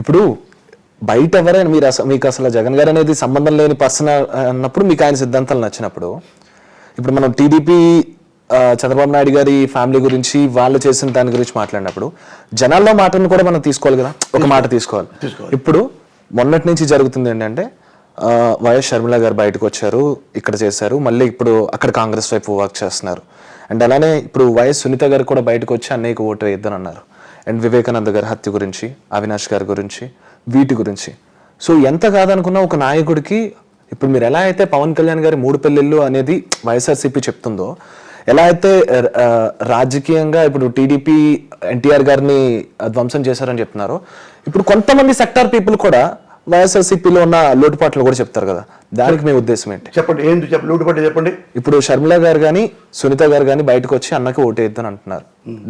ఇప్పుడు బయట ఎవరైనా మీరు అసలు మీకు అసలు జగన్ గారు అనేది సంబంధం లేని పర్సన్ అన్నప్పుడు మీకు ఆయన సిద్ధాంతాలు నచ్చినప్పుడు ఇప్పుడు మనం టీడీపీ చంద్రబాబు నాయుడు గారి ఫ్యామిలీ గురించి వాళ్ళు చేసిన దాని గురించి మాట్లాడినప్పుడు జనాల్లో మాటను కూడా మనం తీసుకోవాలి కదా. ఒక మాట తీసుకోవాలి. ఇప్పుడు మొన్నటి నుంచి జరుగుతుంది ఏంటంటే వైఎస్ షర్మిల గారు బయటకు వచ్చారు ఇక్కడ చేశారు మళ్ళీ ఇప్పుడు అక్కడ కాంగ్రెస్ వైపు వర్క్ చేస్తున్నారు. అండ్ అలానే ఇప్పుడు వైఎస్ సునీత గారు కూడా బయటకు వచ్చి అన్నయ్యకు ఓటు వేయద్దని అన్నారు. అండ్ వివేకానంద గారి హత్య గురించి అవినాష్ గారి గురించి వీటి గురించి. సో ఎంత కాదనుకున్నా ఒక నాయకుడికి ఇప్పుడు మీరు ఎలా అయితే పవన్ కళ్యాణ్ గారి మూడు పెళ్ళిళ్ళు అనేది వైఎస్ఆర్సీపీ చెప్తుందో ఎలా అయితే రాజకీయంగా ఇప్పుడు టీడీపీ ఎన్టీఆర్ గారిని ధ్వంసం చేశారని చెప్తున్నారో ఇప్పుడు కొంతమంది సెక్టార్ పీపుల్ కూడా వైఎస్ఆర్సీపీలో ఉన్న లోటుపాట్లు కూడా చెప్తారు కదా. దానికి మీ ఉద్దేశం ఏంటి? చెప్పండి ఏంటి చెప్పండి లోటుపడి చెప్పండి. ఇప్పుడు షర్మిల గారు కానీ సునీత గారు కానీ బయటకు వచ్చి అన్నకి ఓటు వేద్దని అంటున్నారు.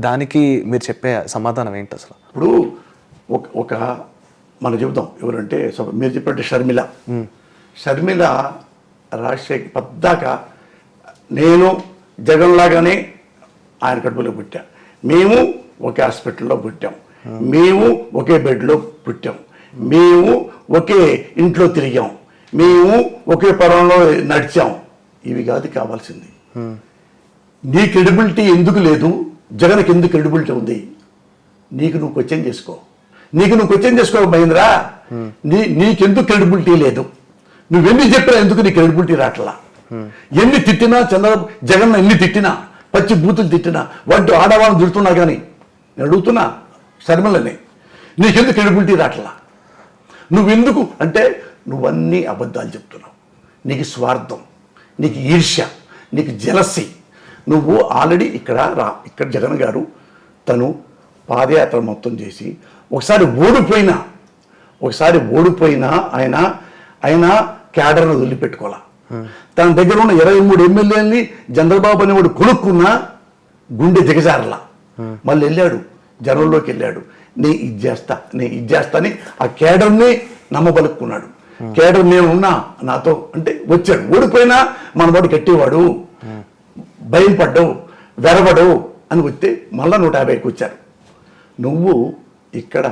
దానికి మీరు చెప్పే సమాధానం ఏంటి అసలు? ఇప్పుడు ఒక ఒక మనం చెబుతాం ఎవరంటే మీరు చెప్పినట్టు షర్మిల. షర్మిల రాజశేఖర్ పద్దాక నేను జగన్ లాగానే ఆయన కడుపులో పుట్టా. మేము ఒకే హాస్పిటల్లో పుట్టాం. మేము ఒకే బెడ్లో పుట్టాం. మేము ఒకే ఇంట్లో తిరిగాం. మేము ఒకే పొలంలో నడిచాం. ఇవి కాదు కావాల్సింది. నీ క్రెడిబిలిటీ ఎందుకు లేదు? జగన్కి ఎందుకు క్రెడిబిలిటీ ఉంది? నీకు నువ్వు క్వశ్చన్ చేసుకో. నీకు నువ్వు క్వశ్చన్ చేసుకో మహేంద్ర. నీ నీకెందుకు క్రెడిబిలిటీ లేదు? నువ్వెన్ని చెప్పినా ఎందుకు నీ క్రెడిబిలిటీ రావట్లా ఎన్ని తిట్టినా చంద్రబాబు జగన్ ఎన్ని తిట్టినా పచ్చి బూతులు తిట్టినా వాటి ఆడవాళ్ళని తిడుతున్నా కానీ నేను అడుగుతున్నా శర్మలని. నీకెందుకు క్రెడిబిలిటీ రావట్లా నువ్వెందుకు? అంటే నువ్వన్నీ అబద్ధాలు చెప్తున్నావు. నీకు స్వార్థం నీకు ఈర్ష్య నీకు జలసి. నువ్వు ఆల్రెడీ ఇక్కడ రా ఇక్కడ జగన్ గారు తను పాదయాత్ర మొత్తం చేసి ఒకసారి ఓడిపోయినా ఒకసారి ఓడిపోయినా ఆయన ఆయన క్యాడర్ను వదిలిపెట్టుకోవాలా? తన దగ్గర ఉన్న ఇరవై మూడు ఎమ్మెల్యేలని చంద్రబాబు అనేవాడు కొనుక్కున్నా గుండె దిగజారలా. మళ్ళీ వెళ్ళాడు జనంలోకి వెళ్ళాడు. నే ఇది చేస్తా నే ఇది చేస్తా అని ఆ కేడర్ని నమ్మబలుక్కున్నాడు. కేడర్ నేను ఉన్నా నాతో అంటే వచ్చాడు. ఓడిపోయినా మన వాడు కట్టేవాడు భయం పడ్డావు వెరవడు అని వస్తే మళ్ళా నూట యాభైకి వచ్చారు. నువ్వు ఇక్కడ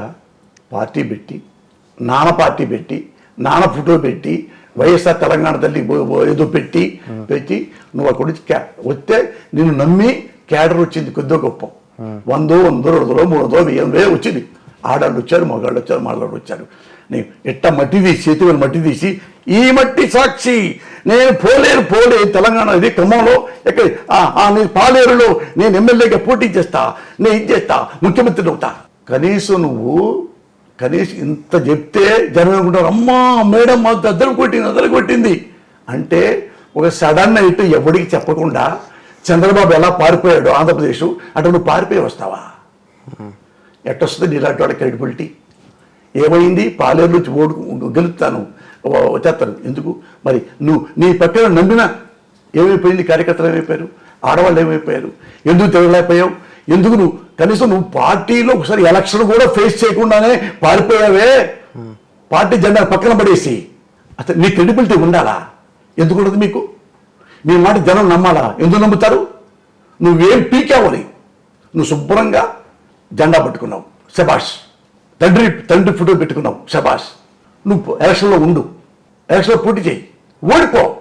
పార్టీ పెట్టి నాన్న పార్టీ పెట్టి నాన్న ఫోటో పెట్టి వైఎస్ఆర్ తెలంగాణ తల్లి ఏదో పెట్టి పెట్టి నువ్వు అక్కడ నుంచి వస్తే నిన్ను నమ్మి క్యాడర్ వచ్చింది కొద్దిగా గొప్ప. వందో వందో రెండులో మూడుదో వెయ్యి వచ్చింది. ఆడాళ్ళు వచ్చారు మగాళ్ళు వచ్చారు మగాళ్ళు వచ్చారు. నేను ఎట్ట మట్టి తీసి చేతి మీద మట్టి తీసి ఈ మట్టి సాక్షి నేను పోలేరు పోలే తెలంగాణ ఇది క్రమంలో ఎక్కడ నేను పాలేరులో నేను ఎమ్మెల్యేగా పోటీ చేస్తా నేను ఇది చేస్తా ముఖ్యమంత్రి అవుతా. కనీసం నువ్వు కనీసం ఇంత చెప్తే జనం అనుకుంటారు అమ్మా మేడం మాకు దద్దలు కొట్టింది అద్దరు కొట్టింది. అంటే ఒక సడన్ ఇటు ఎవడికి చెప్పకుండా చంద్రబాబు ఎలా పారిపోయాడు ఆంధ్రప్రదేశ్ అటు నువ్వు పారిపోయి వస్తావా? ఎట్టొస్తుంది నీలాంటి వాళ్ళ క్రెడిబిలిటీ ఏమైంది? పాలేరు నుంచి ఓడు గెలుస్తాను వ- వచ్చేస్తాను. ఎందుకు? మరి నువ్వు నీ పక్కన నమ్మిన ఏమైపోయింది? కార్యకర్తలు ఏమైపోయారు? ఆడవాళ్ళు ఏమైపోయారు? ఎందుకు తిరగలేకపోయావు? ఎందుకు నువ్వు కనీసం నువ్వు పార్టీలో ఒకసారి ఎలక్షన్ కూడా ఫేస్ చేయకుండానే పారిపోయావే? పార్టీ జెండా పక్కన పడేసి అసలు నీ క్రెడిబిలిటీ ఉండాలా? ఎందుకు ఉండదు మీకు? మీ మాట జనం నమ్మాలా? ఎందుకు నమ్ముతారు? నువ్వేం పీకావని నువ్వు శుభ్రంగా జెండా పట్టుకున్నావు. శబాష్ తండ్రి తండ్రి ఫోటో పెట్టుకున్నావు. శబాష్ నువ్వు ఎలక్షన్లో ఉండు. ఎలక్షన్లో పోటీ చేయి. ఓడిపో.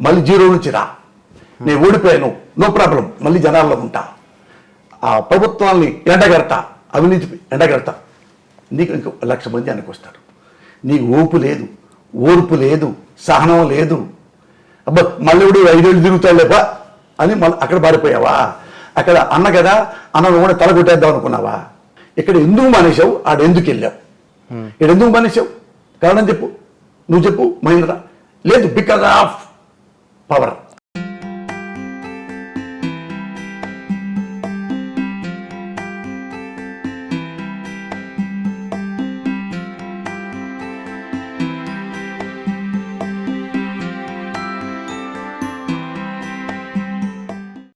మళ్ళీ జీరో నుంచి రా. నేను ఓడిపోయాను. No problem. మళ్ళీ జనాల్లో ఉంటా. ఆ ప్రభుత్వాన్ని ఎండగడతా. అవినీతి ఎండగడతా. నీకు ఇంకో లక్ష మంది అనుకొస్తారు వస్తారు. నీకు ఓపు లేదు. ఓర్పు లేదు. సహనం లేదు. అబ్బా మళ్ళీ ఇప్పుడు ఐదేళ్ళు తిరుగుతాడులేపా అని మళ్ళీ అక్కడ పారిపోయావా? అక్కడ అన్న కదా అన్న కూడా తల కొట్టేద్దాం అనుకున్నావా? ఇక్కడ ఎందుకు మానేశావు? ఆడ ఎందుకు వెళ్ళావు? ఇక్కడ ఎందుకు మానేశావు? కారణం చెప్పు. నువ్వు చెప్పు మహేంద్ర. లేదు బికాస్ ఆఫ్ పవర్